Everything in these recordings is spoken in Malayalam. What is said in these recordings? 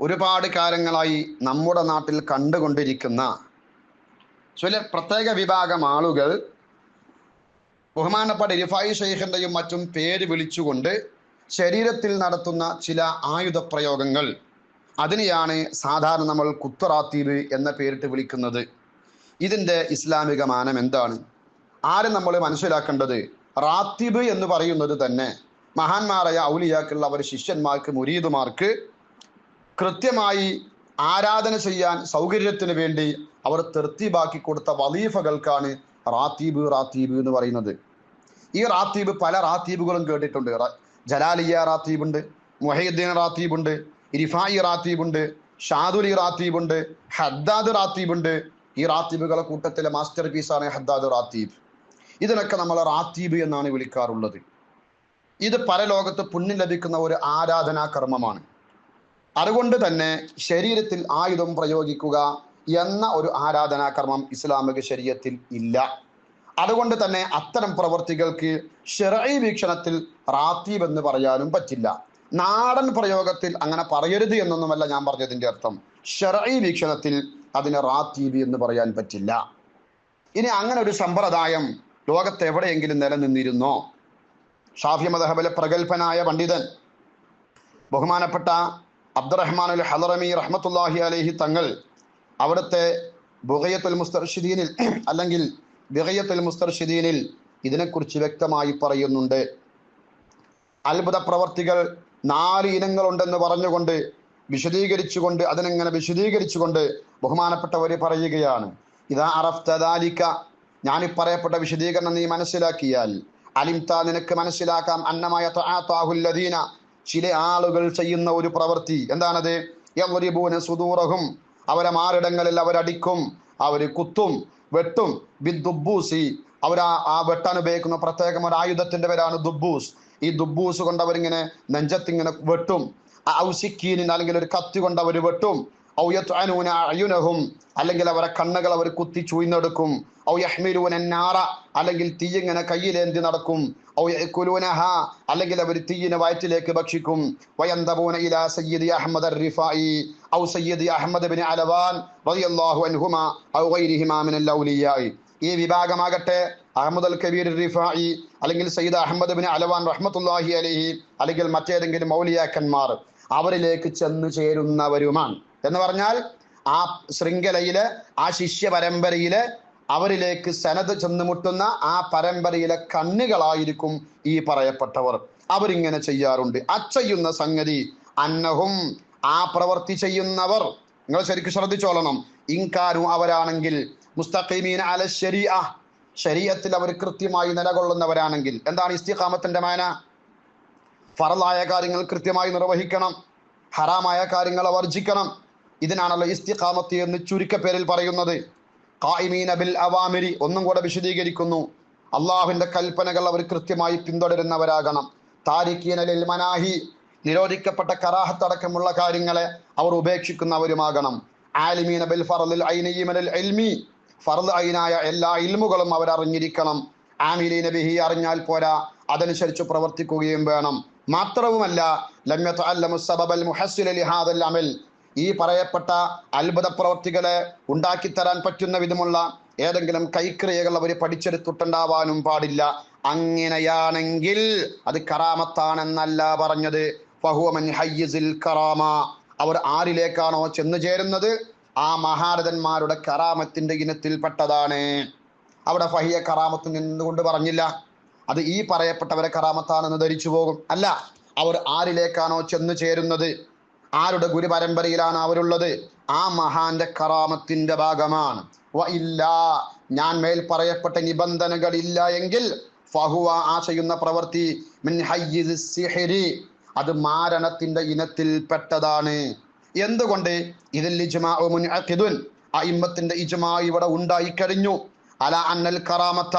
ഒരുപാട് കാലങ്ങളായി നമ്മുടെ നാട്ടിൽ കണ്ടുകൊണ്ടിരിക്കുന്ന ചില പ്രത്യേക വിഭാഗം ആളുകൾ ബഹുമാനപ്പെട്ട ഇരിഫായി ഷെയ്ഖിന്റെയും മറ്റും പേര് വിളിച്ചുകൊണ്ട് ശരീരത്തിൽ നടത്തുന്ന ചില ആയുധ പ്രയോഗങ്ങൾ. അതിനെയാണ് സാധാരണ നമ്മൾ കുത്തറാത്തീബ് എന്ന പേരിട്ട് വിളിക്കുന്നത്. ഇതിന്റെ ഇസ്ലാമിക മാനം എന്താണ്? ആരും നമ്മൾ മനസ്സിലാക്കേണ്ടത്? റാത്തിബ് എന്ന് പറയുന്നത് തന്നെ മഹാന്മാരായ ഔലിയാക്കുള്ള അവർ ശിഷ്യന്മാർക്ക് മുരീദുമാർക്ക് കൃത്യമായി ആരാധന ചെയ്യാൻ സൗകര്യത്തിന് വേണ്ടി അവർ തെർത്തിബാക്കി കൊടുത്ത വലീഫകൾക്കാണ് റാത്തീബ് റാത്തീബ് എന്ന് പറയുന്നത്. ഈ റാത്തീബ് പല റാത്തീബുകളും കേട്ടിട്ടുണ്ട്. ജലാലിയ റാത്തീബ് ഉണ്ട് മുഹയുദ്ദീൻ റാത്തീബ് ഉണ്ട് ഇരിഫായി റാത്തീബ് ഉണ്ട് ഷാദുലി റാത്തീബ് ഉണ്ട് ഹദ്ദാദ് റാത്തീബ് ഉണ്ട് ഈ റാത്തീബുകളെ കൂട്ടത്തിലെ മാസ്റ്റർ പീസാണ് ഹദ്ദാദ് റാത്തീബ്. ഇതിനൊക്കെ നമ്മൾ റാത്തീബ് എന്നാണ് വിളിക്കാറുള്ളത്. ഇത് പരലോകത്ത് പുണ്യം ലഭിക്കുന്ന ഒരു ആരാധനാ കർമ്മമാണ്. അതുകൊണ്ട് തന്നെ ശരീരത്തിൽ ആയുധം പ്രയോഗിക്കുക എന്ന ഒരു ആരാധനാ കർമ്മം ഇസ്ലാമിക ശരീരത്തിൽ ഇല്ല. അതുകൊണ്ട് തന്നെ അത്തരം പ്രവൃത്തികൾക്ക് ഷെറൈ വീക്ഷണത്തിൽ റാത്തീബ് എന്ന് പറയാനും പറ്റില്ല. നാടൻ പ്രയോഗത്തിൽ അങ്ങനെ പറയരുത് എന്നൊന്നുമല്ല ഞാൻ പറഞ്ഞതിന്റെ അർത്ഥം. ഷെറൈ വീക്ഷണത്തിൽ അതിന് റാത്തീബ് എന്ന് പറയാൻ പറ്റില്ല. ഇനി അങ്ങനെ ഒരു സമ്പ്രദായം ലോകത്ത് എവിടെയെങ്കിലും നിലനിന്നിരുന്നോ? ഷാഫി മദഹബിലെ പ്രഗത്ഭനായ പണ്ഡിതൻ ബഹുമാനപ്പെട്ട അബ്ദുറഹ്മാൻ അൽ ഹലറമി റഹ്മത്തുല്ലാഹി അലൈഹി തങ്ങൾ അവിടുത്തെ ബുഹയത്തുൽ മുസ്തർഷിദീനിൽ അല്ലെങ്കിൽ ബിഗയത്തുൽ മുസ്തർഷിദീനിൽ ഇതിനെക്കുറിച്ച് വ്യക്തമായി പറയുന്നുണ്ട്. അത്ഭുത പ്രവർത്തികൾ നാല് ഇനങ്ങളുണ്ടെന്ന് പറഞ്ഞുകൊണ്ട് വിശദീകരിച്ചുകൊണ്ട് അതിനെങ്ങനെ വിശദീകരിച്ചുകൊണ്ട് ബഹുമാനപ്പെട്ടവർ പറയുകയാണ്. ഇതാ അറഫ്തദാലിക്ക ഞാനീ പറയപ്പെട്ട വിശദീകരണം നീ മനസ്സിലാക്കിയാൽ അലിംത നിനക്ക് മനസ്സിലാക്കാം അന്നമായ ത്വആത്താഹുല്ലദീന ചില ആളുകൾ ചെയ്യുന്ന ഒരു പ്രവൃത്തി. എന്താണത്? യദ്രിബൂന സുദൂറഹും. അവരെ മാറിടങ്ങളിൽ അവരടിക്കും അവർ കുത്തും വെട്ടും. ബിദ്ദുബൂസി അവർ ആ വെട്ടാൻ ഉപയോഗിക്കുന്ന പ്രത്യേകം ഒരു ആയുധത്തിന്റെ പേരാണ് ദുബൂസ് ഈ ദുബൂസ് കൊണ്ട് അവരിങ്ങനെ നെഞ്ചത്തിങ്ങനെ വെട്ടും. ഔസിക്കീനിന് അല്ലെങ്കിൽ ഒരു കത്തി കൊണ്ട് അവർ വെട്ടും. ഔ യത്അനൂന അയുനഹും അല്ലെങ്കിൽ അവരെ കണ്ണുകൾ അവർ കുത്തി ചൂയ്ന്നെടുക്കും ഔ യഹ്മിലൂന നാറ അല്ലെങ്കിൽ തീ ഇങ്ങനെ കയ്യിലേന്തി നടക്കും. ഔ യഅകുലൂനഹ അല്ലെങ്കിൽ അവർ തീയിനെ വയറ്റിലേക്ക് ഭക്ഷിക്കും. വയന്തബൂന ഇലാ സയ്യിദ് അഹ്മദ് അർ-റിഫായി ഔ സയ്യിദ് അഹ്മദ് ഇബ്നു അലവാൻ റളിയല്ലാഹു അൻഹുമ ഔ ഗൈരിഹിമാ മിനൽ ഔലിയായി. ഈ വിഭാഗമാകട്ടെ അഹമ്മദ് അൽ കബീർ റിഫായി അല്ലെങ്കിൽ സയ്യിദ് അഹമ്മദ് ബിൻ അലവാൻ റഹ്മത്തുല്ലാഹി അലഹി അല്ലെങ്കിൽ മറ്റേതെങ്കിലും മൗലിയാക്കന്മാർ അവരിലേക്ക് ചെന്നു ചേരുന്നവരുമാണ്. എന്ന് പറഞ്ഞാൽ ആ ശൃംഖലയിലെ ആ ശിഷ്യ പരമ്പരയിലെ അവരിലേക്ക് സനത് ചെന്നുമുട്ടുന്ന ആ പരമ്പരയിലെ കണ്ണുകളായിരിക്കും ഈ പറയപ്പെട്ടവർ. അവരിങ്ങനെ ചെയ്യാറുണ്ട്. അച്ചെയ്യുന്ന സംഗതി അന്നഹും ആ പ്രവർത്തി ചെയ്യുന്നവർ നിങ്ങൾ ശരിക്കും ശ്രദ്ധിച്ചോളണം. ഇൻകാരും അവരാണെങ്കിൽ മുസ്തഖീമീൻ അല ശരീഅ ശരീരത്തിൽ അവർ കൃത്യമായി നിലകൊള്ളുന്നവരാണെങ്കിൽ എന്താണ് ഇസ്തിഖാമത്തിന്റെ മാന? ഫറലായ കാര്യങ്ങൾ കൃത്യമായി നിർവഹിക്കണം. ഹറാമായ കാര്യങ്ങൾ വർജിക്കണം ഇതിനാണല്ലോ ഇസ്തിഖാമത്ത് എന്ന് ചുരുക്കപ്പേരിൽ പറയുന്നത്. ബിൽ അവാമിരി ഒന്നും കൂടെ വിശദീകരിക്കുന്നു. അള്ളാഹുവിന്റെ കൽപ്പനകൾ അവർ കൃത്യമായി പിന്തുടരുന്നവരാകണം. താരിഖീന ലിൽ മനാഹി നിരോധിക്കപ്പെട്ട കറാഹത്തടക്കമുള്ള കാര്യങ്ങളെ അവർ ഉപേക്ഷിക്കുന്നവരുമാകണം. ആലിമീന ബിൽ ഫറലിൽ ഐനീമനിൽ ഇൽമി ഫർദ് ഐനായ എല്ലാ ഇൽമുകളും അവർ അറിഞ്ഞിരിക്കണം. ആമിലീന ബിഹി അറിഞ്ഞാൽ പോരാ അതനുസരിച്ച് പ്രവർത്തിക്കുകയും വേണം. മാത്രവുമല്ല ലം യതഅല്ലമു സബബൽ മുഹസ്സില ലിഹാദൽ അമൽ ഈ പറയപ്പെട്ട അത്ഭുത പ്രവർത്തികളെ ഉണ്ടാക്കിത്തരാൻ പറ്റുന്ന വിധമുള്ള ഏതെങ്കിലും കൈക്രിയകൾ അവർ പഠിച്ചെടുത്തിട്ടുണ്ടാവാനും പാടില്ല. അങ്ങനെയാണെങ്കിൽ അത് കറാമത്താണെന്നല്ല പറഞ്ഞത്. കറാമ. അവർ ആരിലേക്കാണോ ചെന്നു ചേരുന്നത്? ആ മഹാരഥന്മാരുടെ കറാമത്തിന്റെ ഇനത്തിൽപ്പെട്ടതാണ്. അവിടെ ഫഹിയ കറാമത്ത് നിന്നുകൊണ്ട് പറഞ്ഞില്ല. അത് ഈ പറയപ്പെട്ടവരെ കറാമത്താണെന്ന് ധരിച്ചു പോകും അല്ല അവർ ആരിലേക്കാണോ ചെന്നു ചേരുന്നത്? ആരുടെ ഗുരുപരമ്പരയിലാണ് അവരുള്ളത്? ആ മഹാന്റെ കറാമത്തിന്റെ ഭാഗമാണ്. ഇല്ല ഞാൻ മേൽ പറയപ്പെട്ട നിബന്ധനകൾ ഇല്ല എങ്കിൽ ഫഹുവ ആ ചെയ്യുന്ന പ്രവൃത്തി സിഹ്രി അത് മാരണത്തിന്റെ ഇനത്തിൽ പെട്ടതാണ്. എന്തുകൊണ്ട്? ഇതിൽ ഇമ്മത്തിന്റെ ഇജ്മാ ഇവിടെ ഉണ്ടായി കഴിഞ്ഞു. അല അന്നൽ കറാമത്ത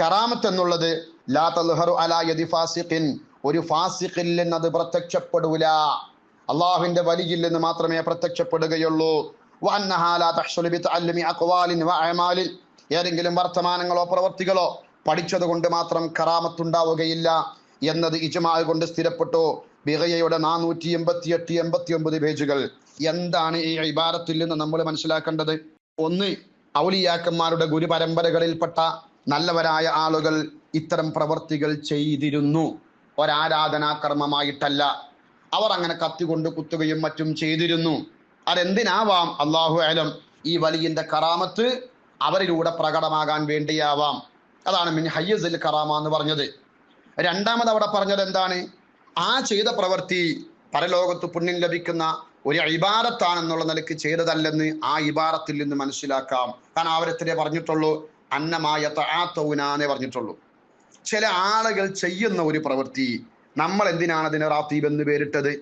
കറാമത്ത് എന്നുള്ളത് ലാ തൽഹറു അലാ യദി ഫാസിഖിൻ ഒരു ഫാസിഖിൽ നിന്ന് പ്രത്യക്ഷപ്പെടൂല. അള്ളാഹുവിന്റെ വലിയിൽ മാത്രമേ പ്രത്യക്ഷപ്പെടുകയുള്ളൂ. ഏതെങ്കിലും വർത്തമാനങ്ങളോ പ്രവർത്തികളോ പഠിച്ചത് കൊണ്ട് മാത്രം കറാമത്തുണ്ടാവുകയില്ല എന്നത് ഇജ്മാ കൊണ്ട് സ്ഥിരപ്പെട്ടു. ബിഹയയുടെ നാനൂറ്റി എൺപത്തി എട്ട് എൺപത്തി ഒമ്പത് പേജുകൾ. എന്താണ് ഈ ഇബാരത്തിൽ നിന്ന് നമ്മൾ മനസ്സിലാക്കേണ്ടത്? ഒന്ന് ഔലിയാക്കന്മാരുടെ ഗുരുപരമ്പരകളിൽപ്പെട്ട നല്ലവരായ ആളുകൾ ഇത്തരം പ്രവർത്തികൾ ചെയ്തിരുന്നു. ഒരാരാധനാകർമ്മമായിട്ടല്ല അവർ അങ്ങനെ കത്തികൊണ്ട് കുത്തുകയും മറ്റും ചെയ്തിരുന്നു. അതെന്തിനാവാം? അള്ളാഹു അലം. ഈ വലിയന്റെ കറാമത്ത് അവരിലൂടെ പ്രകടമാകാൻ വേണ്ടിയാവാം. അതാണ് മിൻ ഹയ്യസിൽ കറാമ എന്ന് പറഞ്ഞത്. രണ്ടാമത് അവിടെ പറഞ്ഞത് എന്താണ്? ആ ചെയ്ത പ്രവൃത്തി പരലോകത്ത് പുണ്യം ലഭിക്കുന്ന ഒരു ഇബാരത്താണെന്നുള്ള നിലയ്ക്ക് ചെയ്തതല്ലെന്ന് ആ ഇബാരത്തിൽ നിന്ന് മനസ്സിലാക്കാം. കാരണം അവരെത്തിനെ പറഞ്ഞിട്ടുള്ളൂ അന്നമായ താത്തൗനാന്നേ പറഞ്ഞിട്ടുള്ളൂ. ചില ആളുകൾ ചെയ്യുന്ന ഒരു പ്രവൃത്തി നമ്മൾ എന്തിനാണ് അതിന് റാത്തീബ് എന്ന് പേരിട്ടത്?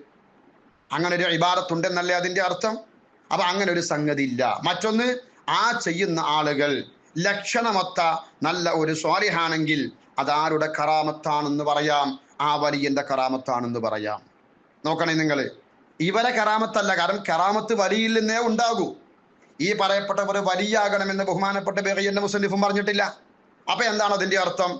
അങ്ങനെ ഒരു ഇബാറത്തുണ്ടെന്നല്ലേ അതിന്റെ അർത്ഥം? അപ്പൊ അങ്ങനെ ഒരു സംഗതി ഇല്ല മറ്റൊന്ന് ആ ചെയ്യുന്ന ആളുകൾ ലക്ഷണമൊത്ത നല്ല ഒരു സ്വാലിഹാണെങ്കിൽ അതാരുടെ കറാമത്താണെന്ന് പറയാം ആ വലിയന്റെ കറാമത്താണെന്ന് പറയാം. നോക്കണേ നിങ്ങൾ ഇവരെ കറാമത്തല്ല കാരണം കറാമത്ത് വലിയിൽ നിന്നേ ഉണ്ടാകൂ. ഈ പറയപ്പെട്ടവർ വലിയാകണമെന്ന് ബഹുമാനപ്പെട്ട ബെഹയ്യന്റെ മുസ്ലിഫും പറഞ്ഞിട്ടില്ല. അപ്പൊ എന്താണ് അതിന്റെ അർത്ഥം?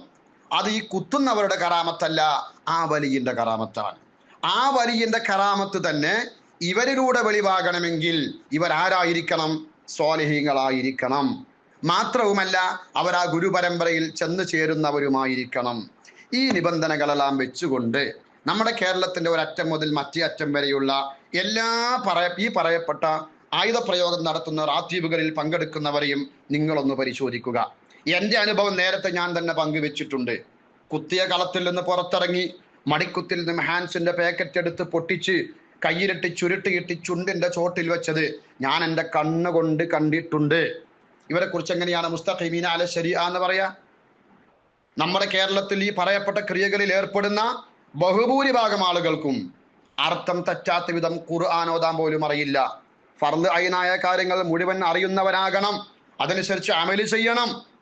അത് ഈ കുത്തുന്നവരുടെ കറാമത്തല്ല ആ വലിയന്റെ കറാമത്താണ് ആ വലിയന്റെ കറാമത്ത് തന്നെ ഇവരിലൂടെ വെളിവാകണമെങ്കിൽ ഇവരാരായിരിക്കണം? സ്വാലിഹീങ്ങളായിരിക്കണം. മാത്രവുമല്ല അവർ ആ ഗുരുപരമ്പരയിൽ ചെന്ന് ചേരുന്നവരുമായിരിക്കണം. ഈ നിബന്ധനകളെല്ലാം വെച്ചുകൊണ്ട് നമ്മുടെ കേരളത്തിന്റെ ഒരറ്റം മുതൽ മറ്റേ അറ്റം വരെയുള്ള എല്ലാ പറയ ഈ പറയപ്പെട്ട ആയുധ പ്രയോഗം നടത്തുന്ന റാത്തീബുകളിൽ പങ്കെടുക്കുന്നവരെയും നിങ്ങളൊന്ന് പരിശോധിക്കുക. എന്റെ അനുഭവം നേരത്തെ ഞാൻ തന്നെ പങ്കുവെച്ചിട്ടുണ്ട്. കുത്തിയ കളത്തിൽ നിന്ന് പുറത്തിറങ്ങി മടിക്കുത്തിൽ നിന്ന് ഹാൻസിന്റെ പാക്കറ്റ് എടുത്ത് പൊട്ടിച്ച് കയ്യിലിട്ട് കിട്ടി ചുണ്ടിന്റെ ചോട്ടിൽ വെച്ചത് ഞാൻ എന്റെ കണ്ണുകൊണ്ട് കണ്ടിട്ടുണ്ട്. ഇവരെ കുറിച്ച് എങ്ങനെയാണ് മുസ്തഖീമീന അല ശരിയ എന്ന് പറയാ? നമ്മുടെ കേരളത്തിൽ ഈ പറയപ്പെട്ട ക്രിയകളിൽ ഏർപ്പെടുന്ന ബഹുഭൂരിഭാഗം ആളുകൾക്കും അർത്ഥം തെറ്റാത്ത വിധം ഖുർആൻ ഓതാൻ പോലും അറിയില്ല. ഫർദ് അയിനായ കാര്യങ്ങൾ മുഴുവൻ അറിയുന്നവരാകണം. അതനുസരിച്ച് അമൽ ചെയ്യണം.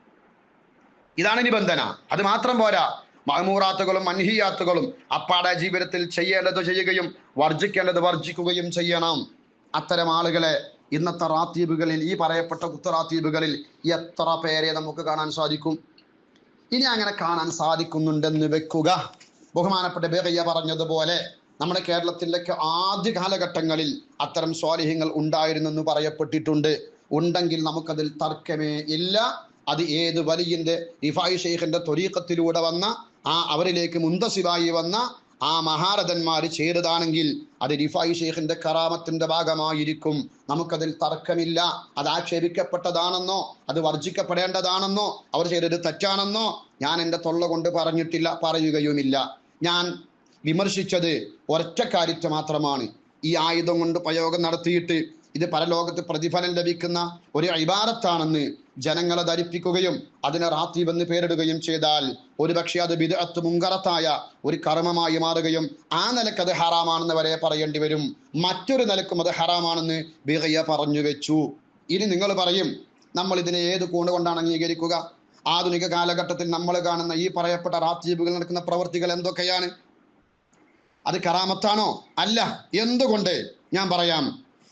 ഇതാണ് നിബന്ധന. അത് മാത്രം പോരാ. മഹമൂറാത്തുകളും മൻഹിയാത്തുകളും അപ്പാടെ ജീവിതത്തിൽ ചെയ്യേണ്ടത് ചെയ്യുകയും വർജിക്കേണ്ടത് വർജിക്കുകയും ചെയ്യണം. അത്തരം ആളുകളെ ഇന്നത്തെ റാത്തീബുകളിൽ ഈ പറയപ്പെട്ട കുത്തറാത്തീബുകളിൽ എത്ര പേരെ നമുക്ക് കാണാൻ സാധിക്കും? ഇനി അങ്ങനെ കാണാൻ സാധിക്കുന്നുണ്ടെന്ന് വെക്കുക. ബഹുമാനപ്പെട്ട ബേഗയ്യ പറഞ്ഞതുപോലെ നമ്മുടെ കേരളത്തിലൊക്കെ ആദ്യ കാലഘട്ടങ്ങളിൽ അത്തരം സ്വാലിഹ്യങ്ങൾ ഉണ്ടായിരുന്നെന്ന് പറയപ്പെട്ടിട്ടുണ്ട്. ഉണ്ടെങ്കിൽ നമുക്കതിൽ തർക്കമേ ഇല്ല. അത് ഏത് വലിയന്റെ റിഫായി ഷെയ്ഖിന്റെ ത്വരീക്കത്തിലൂടെ വന്ന ആ അവരിലേക്ക് മുന്തസിവായി വന്ന ആ മഹാരഥന്മാർ ചെയ്തതാണെങ്കിൽ അത് റിഫായി ഷെയ്ഖിന്റെ കറാമത്തിന്റെ ഭാഗമായിരിക്കും. നമുക്കതിൽ തർക്കമില്ല. അത് ആക്ഷേപിക്കപ്പെട്ടതാണെന്നോ അത് വർജിക്കപ്പെടേണ്ടതാണെന്നോ അവർ ചെയ്തത് തെറ്റാണെന്നോ ഞാൻ എന്റെ തൊള്ള കൊണ്ട് പറഞ്ഞിട്ടില്ല പറയുകയുമില്ല. ഞാൻ വിമർശിച്ചത് ഒരൊറ്റ കാര്യത്തെ മാത്രമാണ്. ഈ ആയുധം കൊണ്ട് പ്രയോഗം നടത്തിയിട്ട് ഇത് പരലോകത്ത് പ്രതിഫലം ലഭിക്കുന്ന ഒരു ഇബാരത്താണെന്ന് ജനങ്ങളെ ധരിപ്പിക്കുകയും അതിനെ റാത്തീബ് എന്ന് പേരിടുകയും ചെയ്താൽ ഒരുപക്ഷെ അത് ബിദഅത്ത് മുങ്കറത്തായ ഒരു കർമ്മമായി മാറുകയും ആ നിലയ്ക്ക് അത് ഹറാമാണെന്ന് വരെ പറയേണ്ടി വരും. മറ്റൊരു നിലക്കും അത് ഹറാമാണെന്ന് ബിഹയ്യ പറഞ്ഞു വെച്ചു. ഇനി നിങ്ങൾ പറയും നമ്മൾ ഇതിനെ ഏത് കൂണ് കൊണ്ടാണ് അംഗീകരിക്കുക? ആധുനിക കാലഘട്ടത്തിൽ നമ്മൾ കാണുന്ന ഈ പറയപ്പെട്ട റാത്തീബുകൾ നടക്കുന്ന പ്രവൃത്തികൾ എന്തൊക്കെയാണ്? അത് കറാമത്താണോ? അല്ല എന്തുകൊണ്ട്? ഞാൻ പറയാം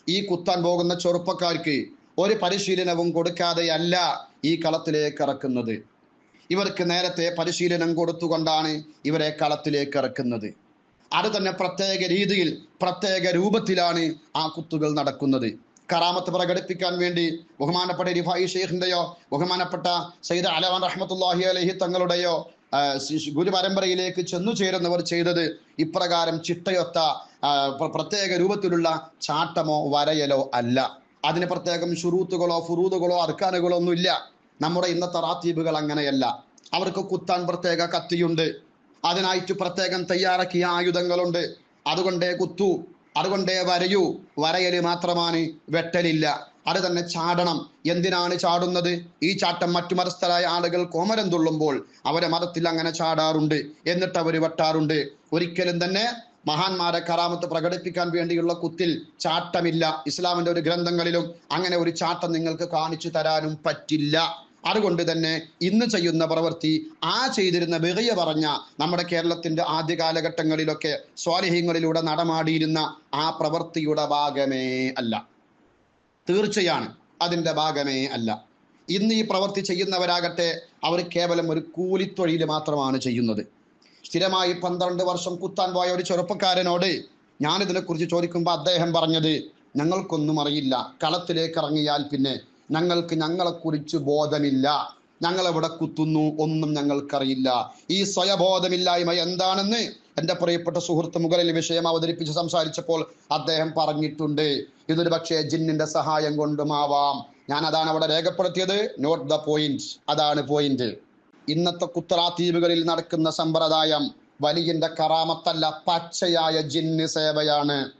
ഈ കുത്താൻ പോകുന്ന ചെറുപ്പക്കാർക്ക് ഒരു പരിശീലനവും കൊടുക്കാതെയല്ല ഈ കളത്തിലേക്ക് ഇറക്കുന്നത്. ഇവർക്ക് നേരത്തെ പരിശീലനം കൊടുത്തുകൊണ്ടാണ് ഇവരെ കളത്തിലേക്ക് ഇറക്കുന്നത്. അത് തന്നെ പ്രത്യേക രീതിയിൽ പ്രത്യേക രൂപത്തിലാണ് ആ കുത്തുകൾ നടക്കുന്നത്. കറാമത്ത് പ്രകടിപ്പിക്കാൻ വേണ്ടി ബഹുമാനപ്പെട്ട റിഫായി ഷെയ്ഖിന്റെയോ ബഹുമാനപ്പെട്ട സയ്യിദ് അലവാൻ റഹ്മത്തുല്ലാഹി അലഹി തങ്ങളുടെയോ ഗുരുപരമ്പരയിലേക്ക് ചെന്നു ചേരുന്നവർ ചെയ്തത് ഇപ്രകാരം ചിട്ടയൊത്ത പ്രത്യേക രൂപത്തിലുള്ള ചാട്ടമോ വരയലോ അല്ല. അതിന് പ്രത്യേകം ഷുറൂത്തുകളോ ഫുറൂതുകളോ അർക്കാനുകളോ ഒന്നുമില്ല നമ്മുടെ ഇന്നത്തെ റാത്തീബുകൾ അങ്ങനെയല്ല. അവർക്ക് കുത്താൻ പ്രത്യേക കത്തിയുണ്ട്. അതിനായിട്ട് പ്രത്യേകം തയ്യാറാക്കിയ ആയുധങ്ങളുണ്ട്. അതുകൊണ്ടേ കുത്തു അതുകൊണ്ടേ വരയൂ. വരയൽ മാത്രമാണ് വെട്ടലില്ല. അത് തന്നെ ചാടണം. എന്തിനാണ് ചാടുന്നത്? ഈ ചാട്ടം മറ്റു മതസ്ഥരായ ആളുകൾ കോമരം തുള്ളുമ്പോൾ അവരെ മതത്തിൽ അങ്ങനെ ചാടാറുണ്ട്. എന്നിട്ട് അവർ വെട്ടാറുണ്ട്. ഒരിക്കലും തന്നെ മഹാന്മാരെ കറാമത്ത് പ്രകടിപ്പിക്കാൻ വേണ്ടിയുള്ള കുത്തിൽ ചാട്ടമില്ല. ഇസ്ലാമിന്റെ ഒരു ഗ്രന്ഥങ്ങളിലും അങ്ങനെ ഒരു ചാട്ടം നിങ്ങൾക്ക് കാണിച്ചു തരാനും പറ്റില്ല. അതുകൊണ്ട് തന്നെ ഇന്ന് ചെയ്യുന്ന പ്രവൃത്തി ആ ചെയ്തിരുന്ന വെറിയ പറഞ്ഞ നമ്മുടെ കേരളത്തിന്റെ ആദ്യ കാലഘട്ടങ്ങളിലൊക്കെ സ്വാലിഹ്യങ്ങളിലൂടെ നടമാടിയിരുന്ന ആ പ്രവൃത്തിയുടെ ഭാഗമേ അല്ല. തീർച്ചയാണ് അതിന്റെ ഭാഗമേ അല്ല. ഇന്ന് ഈ പ്രവൃത്തി ചെയ്യുന്നവരാകട്ടെ അവർ കേവലം ഒരു കൂലിത്തൊഴിൽ മാത്രമാണ് ചെയ്യുന്നത്. സ്ഥിരമായി പന്ത്രണ്ട് വർഷം കുത്താൻ പോയ ഒരു ചെറുപ്പക്കാരനോട് ഞാനിതിനെക്കുറിച്ച് ചോദിക്കുമ്പോൾ അദ്ദേഹം പറഞ്ഞത് ഞങ്ങൾക്കൊന്നും അറിയില്ല. കളത്തിലേക്ക് ഇറങ്ങിയാൽ പിന്നെ ഞങ്ങൾക്ക് ഞങ്ങളെക്കുറിച്ച് ബോധമില്ല. ഞങ്ങൾ എവിടെ കുത്തുന്നു ഒന്നും ഞങ്ങൾക്കറിയില്ല. ഈ സ്വയബോധമില്ലായ്മ എന്താണെന്ന് എന്റെ പ്രിയപ്പെട്ട സുഹൃത്ത് മുകളിൽ വിഷയം അവതരിപ്പിച്ച് സംസാരിച്ചപ്പോൾ അദ്ദേഹം പറഞ്ഞിട്ടുണ്ട് ഇതൊരു പക്ഷേ ജിന്നിന്റെ സഹായം കൊണ്ടുമാവാം. ഞാൻ അതാണ് അവിടെ രേഖപ്പെടുത്തിയത്. നോട്ട് ദ പോയിന്റ് അതാണ് പോയിന്റ് ഇന്നത്തെ കുത്തറ ദ്വീപുകളിൽ നടക്കുന്ന സമ്പ്രദായം വലിയന്റെ കറാമത്തല്ല പച്ചയായ ജിന്ന് സേവയാണ്.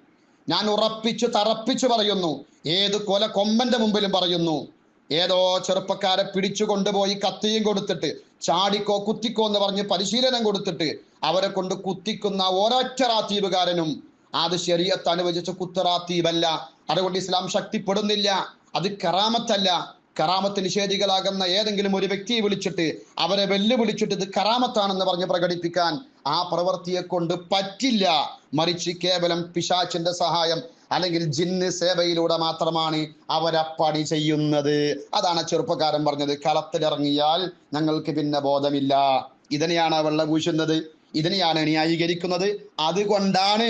ഞാൻ ഉറപ്പിച്ചു തറപ്പിച്ചു പറയുന്നു. ഏത് കൊല കൊമ്പന്റെ മുമ്പിലും പറയുന്നു. ഏതോ ചെറുപ്പക്കാരെ പിടിച്ചു കൊണ്ടുപോയി കത്തിയും കൊടുത്തിട്ട് ചാടിക്കോ കുത്തിക്കോ എന്ന് പറഞ്ഞ് പരിശീലനം കൊടുത്തിട്ട് അവരെ കൊണ്ട് കുത്തിക്കുന്ന ഒരൊറ്റ റാത്തീപുകാരനും അത് ശരീരത്ത് അനുവദിച്ച കുത്തറാത്തീപല്ല അതുകൊണ്ട് ഇസ്ലാം ശക്തിപ്പെടുന്നില്ല. അത് കറാമത്തല്ല. കറാമത്ത് നിഷേധികളാകുന്ന ഏതെങ്കിലും ഒരു വ്യക്തിയെ വിളിച്ചിട്ട് അവരെ വെല്ലുവിളിച്ചിട്ട് ഇത് കറാമത്താണെന്ന് പറഞ്ഞ് പ്രകടിപ്പിക്കാൻ ആ പ്രവൃത്തിയെ കൊണ്ട് പറ്റില്ല. മറിച്ച് കേവലം പിശാച്ചിന്റെ സഹായം അല്ലെങ്കിൽ ജിന്ന് സേവയിലൂടെ മാത്രമാണ് അവരപ്പണി ചെയ്യുന്നത്. അതാണ് ചെറുപ്പക്കാരൻ പറഞ്ഞത്. കളത്തിലിറങ്ങിയാൽ ഞങ്ങൾക്ക് പിന്നെ ബോധമില്ല. ഇതിനെയാണ് വെള്ളപൂശുന്നത്. ഇതിനെയാണ് ന്യായീകരിക്കുന്നത് അതുകൊണ്ടാണ്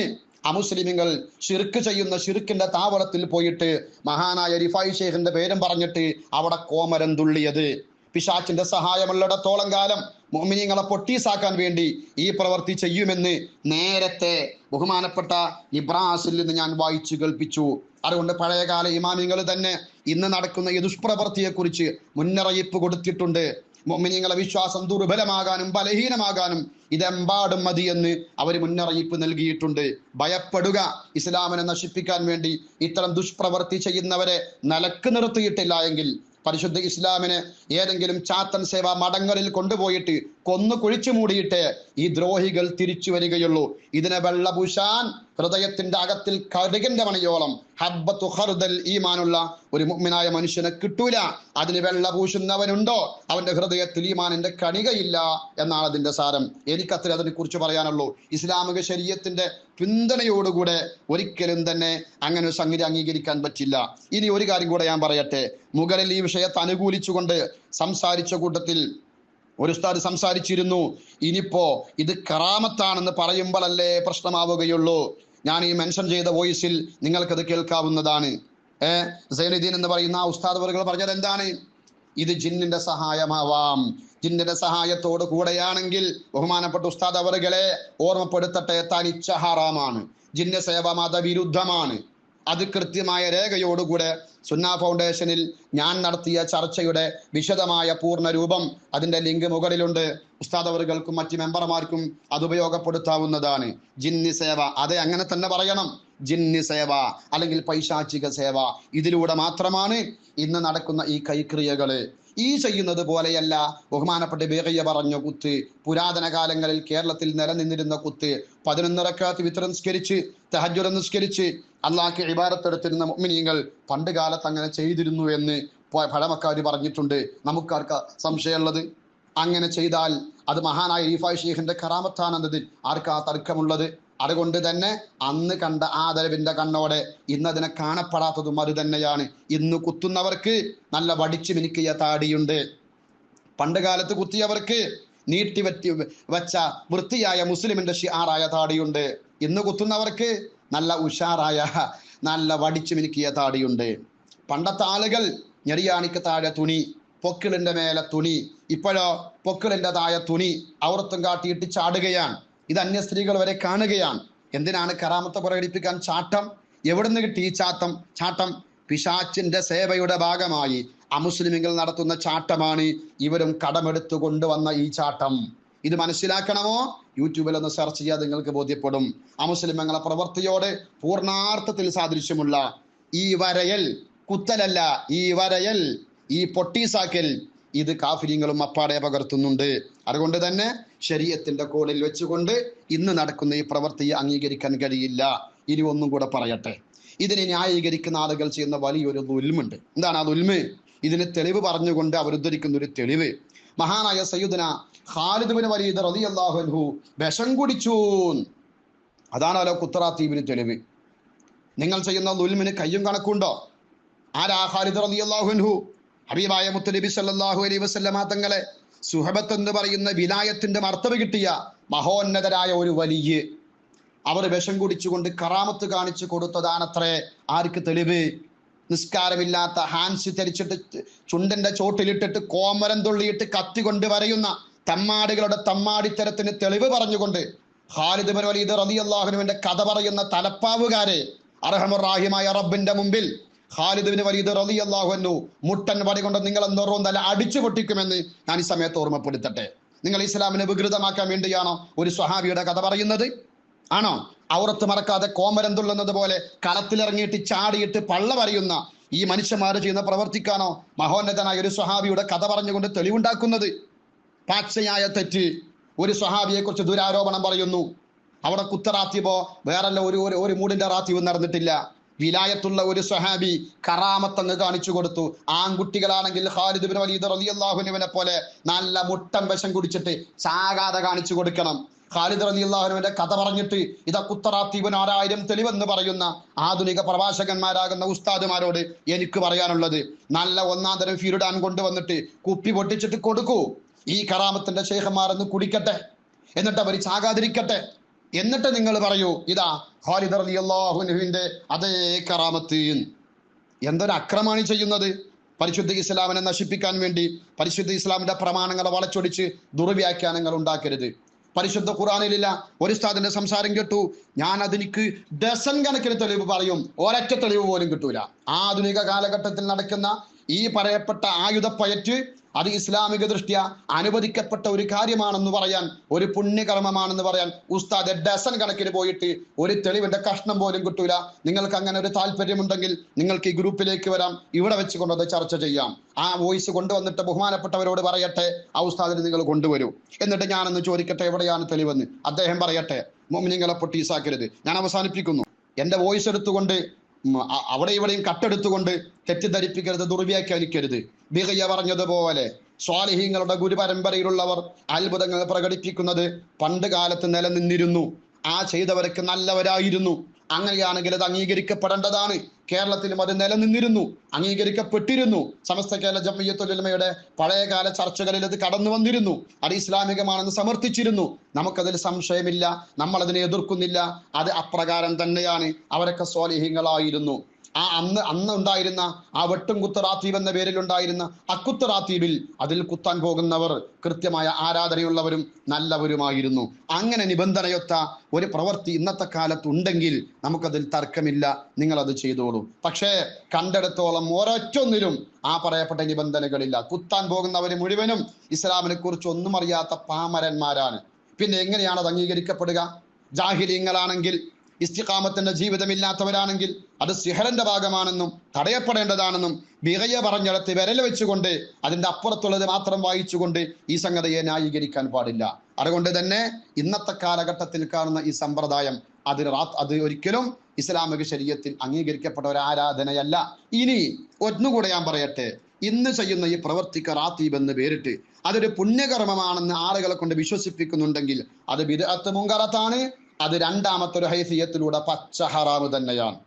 അമുസ്ലിമുകൾ ഷിർക്ക് ചെയ്യുന്ന ഷിർക്കിന്റെ താവളത്തിൽ പോയിട്ട് മഹാനായ റിഫായി ഷേഖിന്റെ പേരും പറഞ്ഞിട്ട് അവിടെ കോമരം തുള്ളിയത്. പിശാച്ചിന്റെ സഹായമുള്ളിടത്തോളം കാലം മോമിനിങ്ങളെ പൊട്ടീസാക്കാൻ വേണ്ടി ഈ പ്രവൃത്തി ചെയ്യുമെന്ന് നേരത്തെ ബഹുമാനപ്പെട്ട ഇബ്രാസിൽ നിന്ന് ഞാൻ വായിച്ചു കേൾപ്പിച്ചു. അതുകൊണ്ട് പഴയകാല ഇമാമിങ്ങൾ തന്നെ ഇന്ന് നടക്കുന്ന ഈ ദുഷ്പ്രവൃത്തിയെക്കുറിച്ച് മുന്നറിയിപ്പ് കൊടുത്തിട്ടുണ്ട്. മൊമിനിങ്ങളെ വിശ്വാസം ദുർബലമാകാനും ബലഹീനമാകാനും ഇതെമ്പാടും മതിയെന്ന് അവർ മുന്നറിയിപ്പ് നൽകിയിട്ടുണ്ട്. ഭയപ്പെടുക ഇസ്ലാമിനെ നശിപ്പിക്കാൻ വേണ്ടി ഇത്തരം ദുഷ്പ്രവൃത്തി ചെയ്യുന്നവരെ നിലയ്ക്ക് നിർത്തിയിട്ടില്ല എങ്കിൽ പരിശുദ്ധ ഇസ്ലാമിനെ ഏതെങ്കിലും ചാത്തൻ സേവ മഠങ്ങളിൽ കൊണ്ടുപോയിട്ട് കൊന്നു കുഴിച്ചു മൂടിയിട്ട് ഈ ദ്രോഹികൾ തിരിച്ചു വരികയുള്ളൂ. ഇതിനെ വെള്ളപൂശാൻ ഹൃദയത്തിന്റെ അകത്തിൽ കടുകിന്റെ മണിയോളം ഹബ്ബത്തു ഹർദൽ ഈമാനുള്ള ഒരു മുഗ്മിനായ മനുഷ്യനെ കിട്ടൂല. അതിന് വെള്ള പൂശുന്നവനുണ്ടോ അവന്റെ ഹൃദയത്തിൽ ഈമാനിന്റെ കണികയില്ല എന്നാണ് അതിന്റെ സാരം. എനിക്കത്ര അതിനെ കുറിച്ച് പറയാനുള്ളൂ. ഇസ്ലാമിക ശരീരത്തിന്റെ പിന്തുണയോടുകൂടെ ഒരിക്കലും തന്നെ അങ്ങനെ ഒരു സംഗതി അംഗീകരിക്കാൻ പറ്റില്ല. ഇനി ഒരു കാര്യം കൂടെ ഞാൻ പറയട്ടെ. മുകളിൽ ഈ വിഷയത്തെ അനുകൂലിച്ചുകൊണ്ട് സംസാരിച്ച കൂട്ടത്തിൽ ഒരു ഉസ്താദ് സംസാരിച്ചിരുന്നു ഇനിയിപ്പോ ഇത് കറാമത്താണെന്ന് പറയുമ്പോഴല്ലേ പ്രശ്നമാവുകയുള്ളൂ. ഞാൻ ഈ മെൻഷൻ ചെയ്ത വോയിസിൽ നിങ്ങൾക്കത് കേൾക്കാവുന്നതാണ്. ഏ? സൈനുദ്ദീൻ എന്ന് പറയുന്ന ആ ഉസ്താദ് അവറുകൾ പറഞ്ഞത് എന്താണ്? ഇത് ജിന്നിന്റെ സഹായമാവാം. ജിന്നിന്റെ സഹായത്തോട് കൂടെയാണെങ്കിൽ ബഹുമാനപ്പെട്ട ഉസ്താദ് അവറുകളെ ഓർമ്മപ്പെടുത്തട്ടെ തനിച്ച ഹറാമാണ്. ജിന്ന സേവ മതവിരുദ്ധമാണ് അത് കൃത്യമായ രേഖയോടുകൂടെ സുന്ന ഫൗണ്ടേഷനിൽ ഞാൻ നടത്തിയ ചർച്ചയുടെ വിശദമായ പൂർണ രൂപം അതിന്റെ ലിങ്ക് മുകളിലുണ്ട്. ഉസ്താദ് അവറുകൾക്കും മറ്റ് മെമ്പർമാർക്കും അത് ഉപയോഗപ്പെടുത്താവുന്നതാണ്. ജിന്നി സേവ അതെ അങ്ങനെ തന്നെ പറയണം. ജിന്നി സേവ അല്ലെങ്കിൽ പൈശാചിക സേവ ഇതിലൂടെ മാത്രമാണ് ഇന്ന് നടക്കുന്ന ഈ കൈക്രിയകൾ. ഈ ചെയ്യുന്നത് പോലെയല്ല. ബഹുമാനപ്പെട്ട ബേഗയ്യ പറഞ്ഞ കുത്ത് പുരാതന കാലങ്ങളിൽ കേരളത്തിൽ നിലനിന്നിരുന്ന കുത്ത് പതിനൊന്നിറക്കാത്ത് വിത്ര നിസ്കരിച്ച് തഹജുര നിസ്കരിച്ച് അള്ളാഹ്ക്ക് ഇബാരത്തെടുത്തിരുന്ന മുഅ്മിനീങ്ങൾ പണ്ട് കാലത്ത് അങ്ങനെ ചെയ്തിരുന്നു എന്ന് പഴമക്കാർ പറഞ്ഞിട്ടുണ്ട്. നമുക്കാർക്ക സംശയമുള്ളത്? അങ്ങനെ ചെയ്താൽ അത് മഹാനായ ഈഫായ് ഷെയ്ഖിന്റെ കറാമത്താണെന്നതിൽ ആർക്കാ തർക്കമുള്ളത്? അതുകൊണ്ട് തന്നെ അന്ന് കണ്ട ആ അതരവിന്റെ കണ്ണോടെ ഇന്നതിനെ കാണപ്പെടാത്തതും അത് തന്നെയാണ്. ഇന്ന് കുത്തുന്നവർക്ക് നല്ല വടിച്ചു മിനുക്കിയ താടിയുണ്ട്. പണ്ട് കാലത്ത് കുത്തിയവർക്ക് നീട്ടി വറ്റി വെച്ച വൃത്തിയായ മുസ്ലിമിന്റെ ഷിയാറായ താടിയുണ്ട്. ഇന്ന് കുത്തുന്നവർക്ക് നല്ല ഉഷാറായ നല്ല വടിച്ചു മിനുക്കിയ താടിയുണ്ട്. പണ്ടത്തെ ആളുകൾ ഞെറിയാണിക്ക് താഴെ തുണി പൊക്കിളിന്റെ മേലെ തുണി. ഇപ്പോഴോ പൊക്കിളിന്റെ താഴെ തുണി ഔറത്തും കാട്ടിയിട്ട് ചാടുകയാണ്. ഇത് അന്യ സ്ത്രീകൾ വരെ കാണുകയാണ്. എന്തിനാണ് കറാമത്ത് പ്രകടിപ്പിക്കാൻ ചാട്ടം? എവിടുന്ന് കിട്ടി ഈ ചാട്ടം? ചാട്ടം പിശാച്ചിന്റെ സേവയുടെ ഭാഗമായി. അമുസ്ലിമുകൾ നടത്തുന്ന ചാട്ടമാണ് ഇവരും കടമെടുത്തു കൊണ്ടുവന്ന ഈ ചാട്ടം. ഇത് മനസ്സിലാക്കണമോ? യൂട്യൂബിൽ ഒന്ന് സെർച്ച് ചെയ്യാൻ നിങ്ങൾക്ക് ബോധ്യപ്പെടും. അമുസ്ലിമങ്ങളെ പ്രവൃത്തിയോട് പൂർണാർത്ഥത്തിൽ സാദൃശ്യമുള്ള ഈ വരയൽ കുത്തലല്ല. ഈ വരയൽ ഈ പൊട്ടീസാക്കൽ ഇത് കാഫര്യങ്ങളും അപ്പാടെ പകർത്തുന്നുണ്ട്. അതുകൊണ്ട് തന്നെ ശരീരത്തിന്റെ കോളിൽ വെച്ചുകൊണ്ട് ഇന്ന് നടക്കുന്ന ഈ പ്രവൃത്തിയെ അംഗീകരിക്കാൻ കഴിയില്ല. ഇനി ഒന്നും കൂടെ പറയട്ടെ. ഇതിനെ ന്യായീകരിക്കുന്ന ആളുകൾ ചെയ്യുന്ന വലിയൊരു ദുൽമുണ്ട്. എന്താണ് ആ ദുൽമ്? ഇതിന് തെളിവ് പറഞ്ഞുകൊണ്ട് അവർ ഉദ്ധരിക്കുന്ന ഒരു തെളിവ്. മഹാനായ സയ്യുദന ഖാലിദുബിന് വലീദ് റതി അൻഹു വിഷം കുടിച്ചു. അതാണല്ലോ കുത്തറാത്തീബിന് തെളിവ്. നിങ്ങൾ ചെയ്യുന്ന ദുൽമിന് കയ്യും കണക്കുണ്ടോ? ആരാ ഖാലിദ് റതി അള്ളാഹുഹു ഹബീബായ മുത്തലബി സല്ലാഹു അലൈഹി വസല്ലമ തങ്ങളെ സുഹബത്ത് എന്ന് പറയുന്ന വിലായത്തിന്റെ മർത്തവ കിട്ടിയ മഹോന്നതരായ ഒരു വലിയ. അവർ വിഷം കുടിച്ചുകൊണ്ട് കറാമത്ത് കാണിച്ചു കൊടുത്തതാണത്രേ. ആർക്ക് തെളിവ്? നിസ്കാരമില്ലാത്ത ഹാൻസ് ധരിച്ചിട്ട് ചുണ്ടന്റെ ചോട്ടിലിട്ടിട്ട് കോമരം തുള്ളിയിട്ട് കത്തി കൊണ്ട് വരയുന്ന തമ്മാടികളുടെ തമ്മാടിത്തരത്തിന് തെളിവ് പറഞ്ഞുകൊണ്ട് ഖാലിദ് ബിൻ വലീദ് റളിയല്ലാഹുവിന്റെ കഥ പറയുന്ന തലപ്പാവുകാരെ അർഹമുറാഹിമായ റബ്ബിന്റെ മുമ്പിൽ ഖാലിദ് ബിൻ വലീദ് റളിയല്ലാഹു മുട്ടൻ വടി കൊണ്ട് നിങ്ങളെ നിറവും തല അടിച്ചു പൊട്ടിക്കുമെന്ന് ഞാൻ ഈ സമയത്ത് ഓർമ്മപ്പെടുത്തട്ടെ. നിങ്ങൾ ഇസ്ലാമിനെ വികൃതമാക്കാൻ വേണ്ടിയാണോ ഒരു സ്വഹാബിയുടെ കഥ പറയുന്നത്? ആണോ? ഔറത്ത് മറക്കാതെ കോമരം തുള്ളുന്നത് പോലെ കളത്തിലിറങ്ങിയിട്ട് ചാടിയിട്ട് പള്ള പറയുന്ന ഈ മനുഷ്യന്മാർ ചെയ്യുന്ന പ്രവർത്തിക്കാനോ മഹോന്നതനായ ഒരു സ്വഹാബിയുടെ കഥ പറഞ്ഞുകൊണ്ട് തെളിവുണ്ടാക്കുന്നത്? പാച്ചയായ തെറ്റ്. ഒരു സ്വഹാബിയെ കുറിച്ച് ദുരാരോപണം പറയുന്നു. അവിടെ കുത്തറാത്തിയപ്പോ വേറല്ല ഒരു ഒരു മൂടിന്റെ റാത്തീവ് നടന്നിട്ടില്ല. വിലായത്തുള്ള ഒരു സ്വഹാബി കറാമത്തങ്ങ് കാണിച്ചു കൊടുത്തു. ആൺകുട്ടികളാണെങ്കിൽ ഖാലിദ് ബിൻ വലീദ് റളിയല്ലാഹുവിനെ പോലെ നല്ല മുട്ടൻ വശം കുടിച്ചിട്ട് ചാകാതെ കാണിച്ചു കൊടുക്കണം. ഖാലിദ് റളിയല്ലാഹുവിന്റെ കഥ പറഞ്ഞിട്ട് ഇതാ കുത്തറാത്തീപൻ ആറായിരം തെളിവെന്ന് പറയുന്ന ആധുനിക പ്രഭാഷകന്മാരാകുന്ന ഉസ്താദുമാരോട് എനിക്ക് പറയാനുള്ളത്. നല്ല ഒന്നാം തരം ഫിരുഡാൻ കൊണ്ടുവന്നിട്ട് കുപ്പി പൊട്ടിച്ചിട്ട് കൊടുക്കൂ. ഈ കറാമത്തിന്റെ ശേഖന്മാരെന്ന് കുടിക്കട്ടെ. എന്നിട്ട് അവർ ചാകാതിരിക്കട്ടെ. എന്നിട്ട് നിങ്ങൾ പറയൂ ഇതാ ഖാലിദ് റളിയല്ലാഹുവിന്റെ അതേ കറാമത്ത്. എന്തൊരു അക്രമാണ് ചെയ്യുന്നത്? പരിശുദ്ധ ഇസ്ലാമിനെ നശിപ്പിക്കാൻ വേണ്ടി പരിശുദ്ധ ഇസ്ലാമിന്റെ പ്രമാണങ്ങളെ വളച്ചൊടിച്ച് ദുർവ്യാഖ്യാനങ്ങൾ ഉണ്ടാക്കരുത്. പരിശുദ്ധ ഖുറാനിലില്ല ഒരു ഉസ്താദിന്റെ സംസാരം കേട്ടു ഞാൻ അതിനിക്ക് ദസൻ കണക്കിന് തെളിവ് പറയും ഒരൊറ്റ തെളിവ് പോലും കിട്ടൂല. ആധുനിക കാലഘട്ടത്തിൽ നടക്കുന്ന ഈ പറയപ്പെട്ട ആയുധപ്പയറ്റ് അത് ഇസ്ലാമിക ദൃഷ്ട്യ അനുവദിക്കപ്പെട്ട ഒരു കാര്യമാണെന്ന് പറയാൻ ഒരു പുണ്യകർമ്മമാണെന്ന് പറയാൻ ഉസ്താദ് ഡസൻ കണക്കിന് പോയിട്ട് ഒരു തെളിവിന്റെ കഷ്ണം പോലും കിട്ടൂല. നിങ്ങൾക്ക് അങ്ങനെ ഒരു താല്പര്യമുണ്ടെങ്കിൽ നിങ്ങൾക്ക് ഈ ഗ്രൂപ്പിലേക്ക് വരാം. ഇവിടെ വെച്ച് കൊണ്ടത് ചർച്ച ചെയ്യാം. ആ വോയിസ് കൊണ്ടുവന്നിട്ട് ബഹുമാനപ്പെട്ടവരോട് പറയട്ടെ ആ ഉസ്താദിന് നിങ്ങൾ കൊണ്ടുവരൂ. എന്നിട്ട് ഞാനൊന്ന് ചോദിക്കട്ടെ എവിടെയാണ് തെളിവെന്ന്? അദ്ദേഹം പറയട്ടെ മോമിനിങ്ങളെ പൊട്ടീസാക്കരുത് ഞാൻ അവസാനിപ്പിക്കുന്നു. എന്റെ വോയിസ് എടുത്തുകൊണ്ട് അവിടെ ഇവിടെയും കട്ടെടുത്തുകൊണ്ട് തെറ്റിദ്ധരിപ്പിക്കരുത് ദുർവ്യാഖ്യാനിക്കരുത് ബിഹയ്യ പറഞ്ഞതുപോലെ സ്വാലിഹീങ്ങളുടെ ഗുരുപരമ്പരയിലുള്ളവർ അത്ഭുതങ്ങൾ പ്രകടിപ്പിക്കുന്നത് പണ്ട് കാലത്ത് നിലനിന്നിരുന്നു. ആ ചെയ്തവരൊക്കെ നല്ലവരായിരുന്നു. അങ്ങനെയാണെങ്കിൽ അത് അംഗീകരിക്കപ്പെടേണ്ടതാണ്. കേരളത്തിലും അത് നിലനിന്നിരുന്നു അംഗീകരിക്കപ്പെട്ടിരുന്നു. സമസ്ത കേരള ജമയ്യത്തുലമയുടെ പഴയകാല ചർച്ചകളിൽ അത് കടന്നു വന്നിരുന്നു. അത് ഇസ്ലാമികമാണെന്ന് സമർത്ഥിച്ചിരുന്നു. നമുക്കതിൽ സംശയമില്ല നമ്മൾ അതിനെ എതിർക്കുന്നില്ല. അത് അപ്രകാരം തന്നെയാണ്. അവരൊക്കെ സ്വാലിഹ്യങ്ങളായിരുന്നു ആ അന്ന് അന്ന് ഉണ്ടായിരുന്ന ആ വെട്ടും കുത്തറാത്തീബ് എന്ന പേരിൽ ഉണ്ടായിരുന്ന അക്കുത്തറാത്തീബിൽ അതിൽ കുത്താൻ പോകുന്നവർ കൃത്യമായ ആരാധനയുള്ളവരും നല്ലവരുമായിരുന്നു. അങ്ങനെ നിബന്ധനയൊത്ത ഒരു പ്രവൃത്തി ഇന്നത്തെ കാലത്ത് ഉണ്ടെങ്കിൽ നമുക്കതിൽ തർക്കമില്ല. നിങ്ങൾ അത് ചെയ്തോളൂ. പക്ഷേ കണ്ടെടുത്തോളം ഒരൊറ്റൊന്നിലും ആ പറയപ്പെട്ട നിബന്ധനകളില്ല. കുത്താൻ പോകുന്നവർ മുഴുവനും ഇസ്ലാമിനെ കുറിച്ച് ഒന്നും അറിയാത്ത പാമരന്മാരാണ്. പിന്നെ എങ്ങനെയാണ് അത് അംഗീകരിക്കപ്പെടുക? ജാഹിലീങ്ങളാണെങ്കിൽ ഇസ്തിഖാമത്തിന്റെ ജീവിതമില്ലാത്തവരാണെങ്കിൽ അത് സിഹറിന്റെ ഭാഗമാണെന്നും തടയപ്പെടേണ്ടതാണെന്നും ബിഹയ്യ പറഞ്ഞിടത്ത് വിരൽ വെച്ചുകൊണ്ട് അതിന്റെ അപ്പുറത്തുള്ളത് മാത്രം വായിച്ചുകൊണ്ട് ഈ സംഗതിയെ ന്യായീകരിക്കാൻ പാടില്ല. അതുകൊണ്ട് തന്നെ ഇന്നത്തെ കാലഘട്ടത്തിൽ കാണുന്ന ഈ സമ്പ്രദായം അതിന് അത് ഒരിക്കലും ഇസ്ലാമിക ശരീരത്തിൽ അംഗീകരിക്കപ്പെട്ട ഒരു ആരാധനയല്ല. ഇനി ഒന്നുകൂടെ ഞാൻ പറയട്ടെ. ഇന്ന് ചെയ്യുന്ന ഈ പ്രവർത്തിക്ക റാത്തീബ് എന്ന് പേരിട്ട് അതൊരു പുണ്യകർമ്മമാണെന്ന് ആളുകളെ കൊണ്ട് വിശ്വസിപ്പിക്കുന്നുണ്ടെങ്കിൽ അത് വിദഗ്ധ മുങ്കറത്താണ്. അത് രണ്ടാമത്തെ ഒരു ഹൈസിയത്തിലൂടെ പച്ച ഹറാമ് തന്നെയാണ്.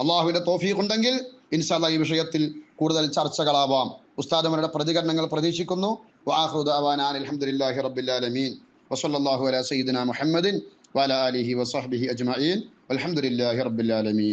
അള്ളാഹുവിന്റെ തോഫീഖ് ഉണ്ടെങ്കിൽ ഇൻഷാല്ല ഈ വിഷയത്തിൽ കൂടുതൽ ചർച്ചകളാവാം. ഉസ്താദുമാരുടെ പ്രതികരണങ്ങൾ പ്രതീക്ഷിക്കുന്നു. അലഹമുല്ലാഹി റബ്ബില്ലാലമീൻ വസല്ലാഹു അല മുഹമ്മദിൻ വസഹബിഹി അജ്മീൻ അലഹമുല്ലാഹി റബ്ബില്ലാലമീൻ